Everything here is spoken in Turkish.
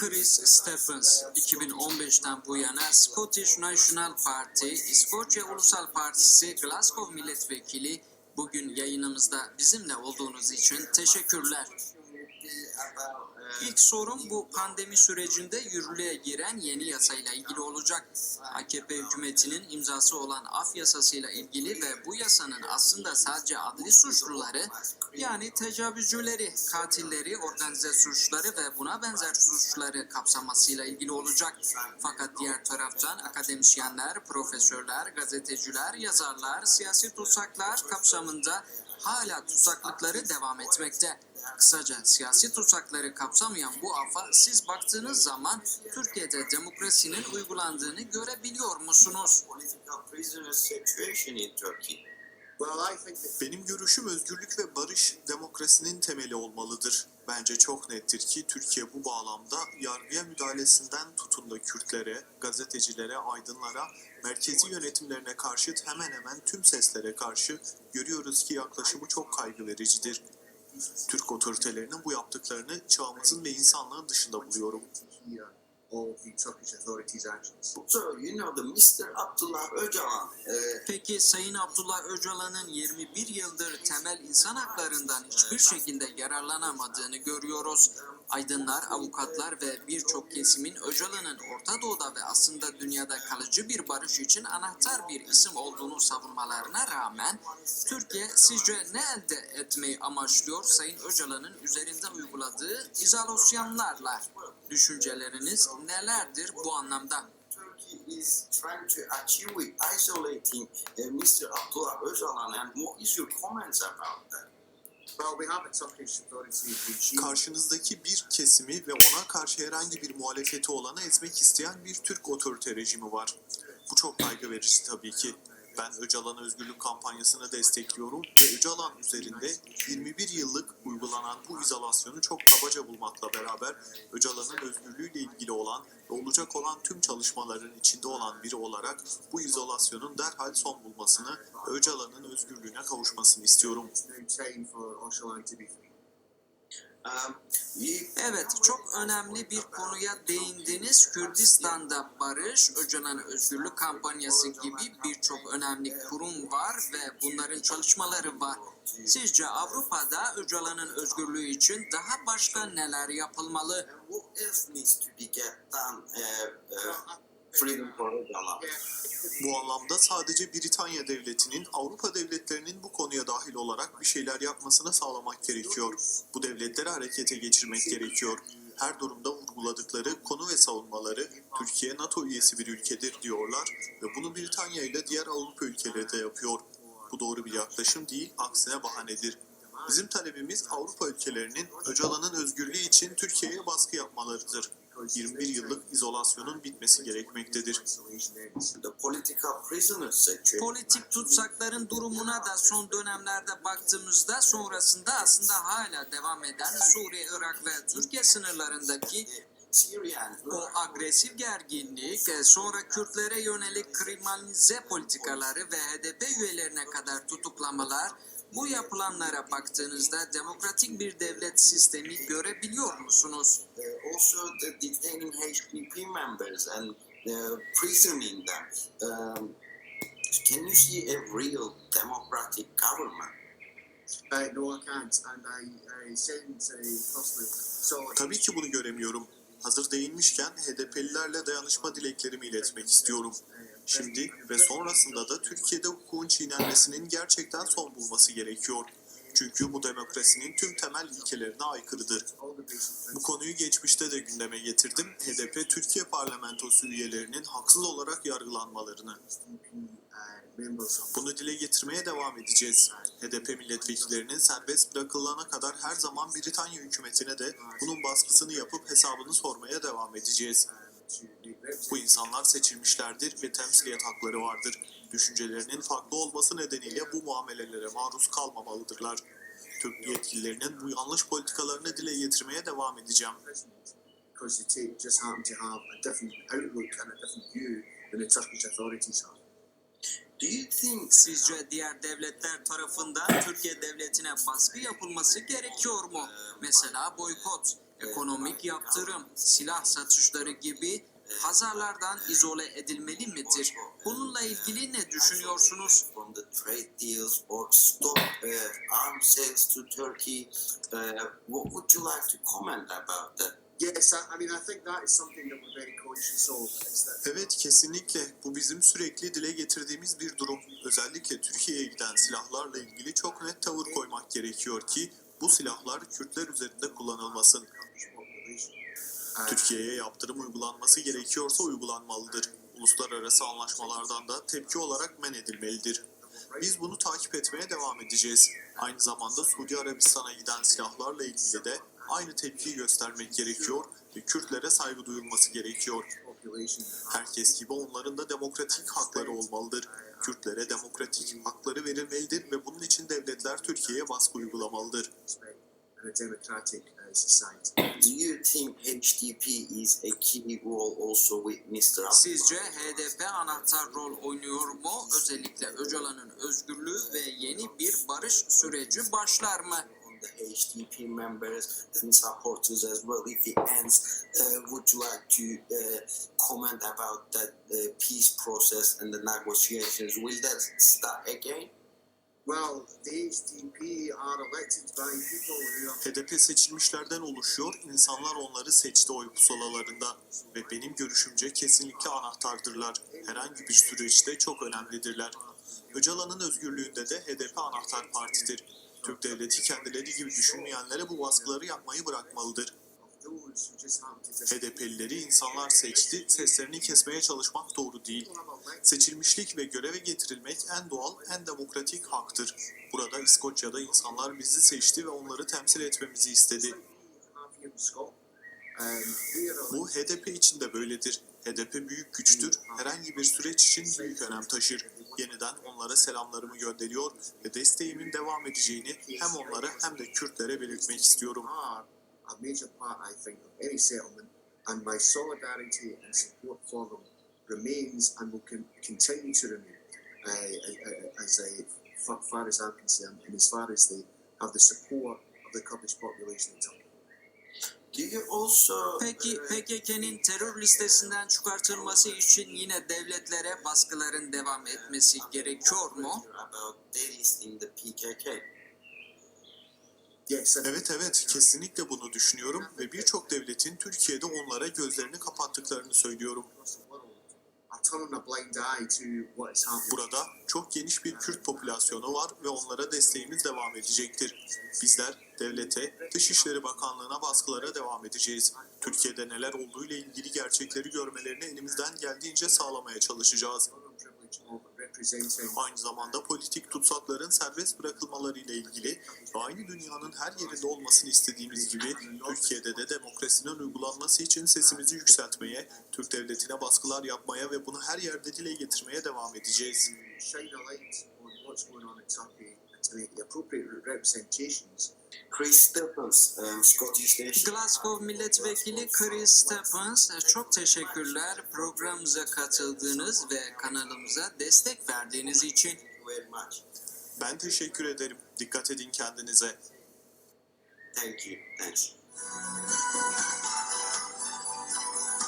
Chris Stephens 2015'ten bu yana Scottish National Party, İskoçya Ulusal Partisi Glasgow Milletvekili bugün yayınımızda bizimle olduğunuz için teşekkürler. İlk sorun bu pandemi sürecinde yürürlüğe giren yeni yasayla ilgili olacak. AKP hükümetinin imzası olan af yasasıyla ilgili ve bu yasanın aslında sadece adli suçluları yani tecavüzcüleri, katilleri, organize suçları ve buna benzer suçları kapsamasıyla ilgili olacak. Fakat diğer taraftan akademisyenler, profesörler, gazeteciler, yazarlar, siyasi tutsaklar kapsamında hala tutsaklıkları devam etmekte. Kısaca siyasi tutsakları kapsamayan bu afa siz baktığınız zaman Türkiye'de demokrasinin uygulandığını görebiliyor musunuz? political prisoner situation in Turkey. Well, I think that Benim görüşüm özgürlük ve barış demokrasinin temeli olmalıdır. Bence çok nettir ki Türkiye bu bağlamda yargıya müdahalesinden tutun da Kürtlere, gazetecilere, aydınlara, merkezi yönetimlerine karşı hemen hemen tüm seslere karşı görüyoruz ki yaklaşımı çok kaygı vericidir. Türk otoritelerinin bu yaptıklarını çağımızın ve insanlığın dışında buluyorum. hear all of the Turkish authorities' actions. So, you know, the Mr. Abdullah Öcalan, uh, Peki Sayın Abdullah Öcalan'ın 21 yıldır temel insan haklarından hiçbir şekilde yararlanamadığını görüyoruz. Aydınlar, avukatlar ve birçok kesimin Öcalan'ın Orta Doğu'da ve aslında dünyada kalıcı bir barış için anahtar bir isim olduğunu savunmalarına rağmen Türkiye sizce ne elde etmeyi amaçlıyor Sayın Öcalan'ın üzerinde uyguladığı izolasyonlarla? Düşünceleriniz nelerdir bu anlamda? İs trying to achieve isolating uh, Mr. Abdullah Öcalan, and what is your comments about that? Karşınızdaki bir kesimi ve ona karşı herhangi bir muhalefeti olanı ezmek isteyen bir Türk otorite rejimi var. Bu çok kaygı verici tabii ki. Ben Öcalan özgürlük kampanyasını destekliyorum ve Öcalan üzerinde 21 yıllık uygulanan bu izolasyonu çok kabaca bulmakla beraber Öcalan'ın özgürlüğüyle ilgili olan ve olacak olan tüm çalışmaların içinde olan biri olarak bu izolasyonun derhal son bulmasını Öcalan'ın özgürlüğüne kavuşmasını istiyorum. Evet, çok önemli bir konuya değindiniz. Kürdistan'da barış, Öcalan Özgürlük Kampanyası gibi birçok önemli kurum var ve bunların çalışmaları var. Sizce Avrupa'da Öcalan'ın özgürlüğü için daha başka neler yapılmalı? and what freedom for Öcalan? Bu anlamda sadece Britanya devletinin Avrupa devletlerinin bu konuya dahil olarak bir şeyler yapmasını sağlamak gerekiyor. Bu devletleri harekete geçirmek gerekiyor. Her durumda vurguladıkları konu ve savunmaları Türkiye NATO üyesi bir ülkedir diyorlar ve bunu Britanya ile diğer Avrupa ülkeleri de yapıyor. Bu doğru bir yaklaşım değil, aksine bahanedir. Bizim talebimiz Avrupa ülkelerinin Öcalan'ın özgürlüğü için Türkiye'ye baskı yapmalarıdır. 21 yıllık izolasyonun bitmesi gerekmektedir. Politik tutsakların durumuna da son dönemlerde baktığımızda sonrasında aslında hala devam eden Suriye, Irak ve Türkiye sınırlarındaki o agresif gerginlik, e, sonra Kürtlere yönelik kriminalize politikaları ve HDP üyelerine kadar tutuklamalar, bu yapılanlara baktığınızda demokratik bir devlet sistemi görebiliyor musunuz? uh, also the detaining HDP members and uh, prisoning them. Um, can you see a real democratic government? Uh, uh. Tabii ki bunu göremiyorum. Hazır değinmişken HDP'lilerle dayanışma dileklerimi iletmek istiyorum. Şimdi ve sonrasında da Türkiye'de hukukun çiğnenmesinin gerçekten son bulması gerekiyor. Çünkü bu demokrasinin tüm temel ilkelerine aykırıdır. Bu konuyu geçmişte de gündeme getirdim. HDP Türkiye parlamentosu üyelerinin haksız olarak yargılanmalarını. Bunu dile getirmeye devam edeceğiz. HDP milletvekillerinin serbest bırakılana kadar her zaman Britanya hükümetine de bunun baskısını yapıp hesabını sormaya devam edeceğiz. Bu insanlar seçilmişlerdir ve temsiliyet hakları vardır. Düşüncelerinin farklı olması nedeniyle bu muamelelere maruz kalmamalıdırlar. Türk yetkililerinin bu yanlış politikalarını dile getirmeye devam edeceğim. Do you think Sizce diğer devletler tarafından Türkiye devletine baskı yapılması gerekiyor mu? Mesela boykot. Ekonomik yaptırım, silah satışları gibi pazarlardan izole edilmeli midir? Bununla ilgili ne düşünüyorsunuz? From the trade deals or stop arms sales to Turkey. What would you like to comment about that? Yes, I, I mean, I think that is something that we're very conscious of. Is that Evet kesinlikle bu bizim sürekli dile getirdiğimiz bir durum. Özellikle Türkiye'ye giden silahlarla ilgili çok net tavır koymak gerekiyor ki bu silahlar Kürtler üzerinde kullanılmasın. Türkiye'ye yaptırım uygulanması gerekiyorsa uygulanmalıdır. Uluslararası anlaşmalardan da tepki olarak men edilmelidir. Biz bunu takip etmeye devam edeceğiz. Aynı zamanda Suudi Arabistan'a giden silahlarla ilgili de aynı tepkiyi göstermek gerekiyor ve Kürtlere saygı duyulması gerekiyor. Herkes gibi onların da demokratik hakları olmalıdır. Kürtlere demokratik hakları verilmelidir ve bunun için devletler Türkiye'ye baskı uygulamalıdır. uh? Sizce HDP anahtar rol oynuyor mu? Özellikle Öcalan'ın özgürlüğü ve yeni bir barış süreci başlar mı? The HDP members and supporters as well. If it ends, uh, would you like to uh, comment about that uh, peace process and the negotiations? Will that start again? Well, the HDP are elected by people who are HDP seçilmişlerden oluşuyor, insanlar onları seçti oy pusulalarında ve benim görüşümce kesinlikle anahtardırlar. Herhangi bir süreçte çok önemlidirler. Öcalan'ın özgürlüğünde de HDP anahtar partidir. Türk devleti kendileri gibi düşünmeyenlere bu baskıları yapmayı bırakmalıdır. HDP'lileri insanlar seçti, seslerini kesmeye çalışmak doğru değil. Seçilmişlik ve göreve getirilmek en doğal, en demokratik haktır. Burada İskoçya'da insanlar bizi seçti ve onları temsil etmemizi istedi. Bu HDP için de böyledir. HDP büyük güçtür. Herhangi bir süreç için büyük önem taşır. Yeniden onlara selamlarımı gönderiyor ve desteğimin devam edeceğini hem onlara hem de Kürtlere belirtmek istiyorum. are a major part, I think, of any settlement, and my solidarity and support for them remains and will con- continue to remain uh, as far as I'm concerned, and as far as they have the support of the Kurdish population in Turkey. Do you also Peki PKK'nin terör listesinden çıkartılması için yine devletlere baskıların devam etmesi gerekiyor mu? Evet evet kesinlikle bunu düşünüyorum ve birçok devletin Türkiye'de onlara gözlerini kapattıklarını söylüyorum. Burada çok geniş bir Kürt popülasyonu var ve onlara desteğimiz devam edecektir. Bizler devlete, Dışişleri Bakanlığı'na baskılara devam edeceğiz. Türkiye'de neler olduğu ile ilgili gerçekleri görmelerini elimizden geldiğince sağlamaya çalışacağız. Aynı zamanda politik tutsakların serbest bırakılmaları ile ilgili ve aynı dünyanın her yerinde olmasını istediğimiz gibi Türkiye'de de demokrasinin uygulanması için sesimizi yükseltmeye, Türk devletine baskılar yapmaya ve bunu her yerde dile getirmeye devam edeceğiz. Chris Stephens, Nation. Glasgow Milletvekili Chris Stephens çok teşekkürler programımıza katıldığınız ve kanalımıza destek verdiğiniz için. Ben teşekkür ederim. Dikkat edin kendinize. Thank you. Thanks.